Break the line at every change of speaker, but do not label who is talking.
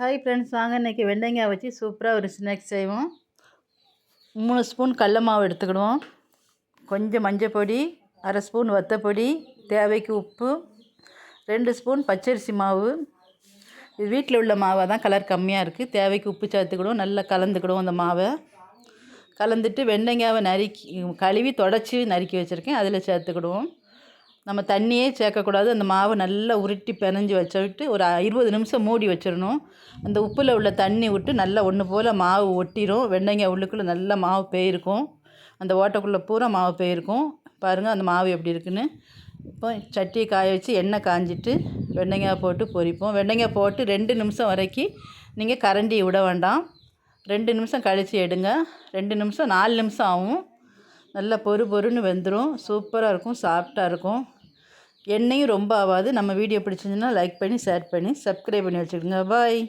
Hi friends வாங்க. இன்றைக்கி வெண்டைக்காய் வச்சு சூப்பராக ஒரு ஸ்நாக்ஸ் செய்வோம். மூணு ஸ்பூன் கடல மாவு எடுத்துக்கிடுவோம். கொஞ்சம் மஞ்சள் பொடி அரை ஸ்பூன் வத்தப்பொடி தேவைக்கு உப்பு ரெண்டு ஸ்பூன் பச்சரிசி மாவு. இது வீட்டில் உள்ள மாவை தான் கலர் கம்மியாக இருக்குது தேவைக்கு உப்பு சேர்த்துக்கிடுவோம். நல்லா கலந்துக்கிடுவோம் அந்த மாவை. கலந்துட்டு வெண்டைக்காவை நறுக்கி கழுவி தொடச்சி நறுக்கி வச்சுருக்கேன். அதில் சேர்த்துக்கிடுவோம். நம்ம தண்ணியே சேர்க்கக்கூடாது. அந்த மாவை நல்லா உருட்டி பினஞ்சி வச்சுட்டு ஒரு இருபது நிமிஷம் மூடி வச்சிடணும். அந்த உப்பில் உள்ள தண்ணி விட்டு நல்லா ஒன்று போல் மாவு ஒட்டிடும் வெண்டைங்காய் உள்ளுக்குள்ளே நல்லா மாவு பேயிருக்கும். அந்த ஓட்டைக்குள்ளே பூரா மாவு பேயிருக்கும். பாருங்கள் அந்த மாவு எப்படி இருக்குன்னு. இப்போ சட்டியை காய வச்சு எண்ணெய் காஞ்சிட்டு வெண்டைங்காய் போட்டு பொரிப்போம். வெண்டைங்காய் போட்டு ரெண்டு நிமிஷம் வரைக்கும் நீங்கள் கரண்டி விட வேண்டாம். ரெண்டு நிமிஷம் கழித்து எடுங்க. ரெண்டு நிமிஷம் நாலு நிமிஷம் ஆகும். நல்லா பொறு பொறுன்னு வெந்துடும் சூப்பராக இருக்கும். சாஃப்டாக இருக்கும். எண்ணெயும் ரொம்ப ஆகாது நம்ம வீடியோ பிடிச்சிருந்துன்னா லைக் பண்ணி ஷேர் பண்ணி சப்ஸ்கிரைப் பண்ணி வச்சுக்கோங்க. பாய்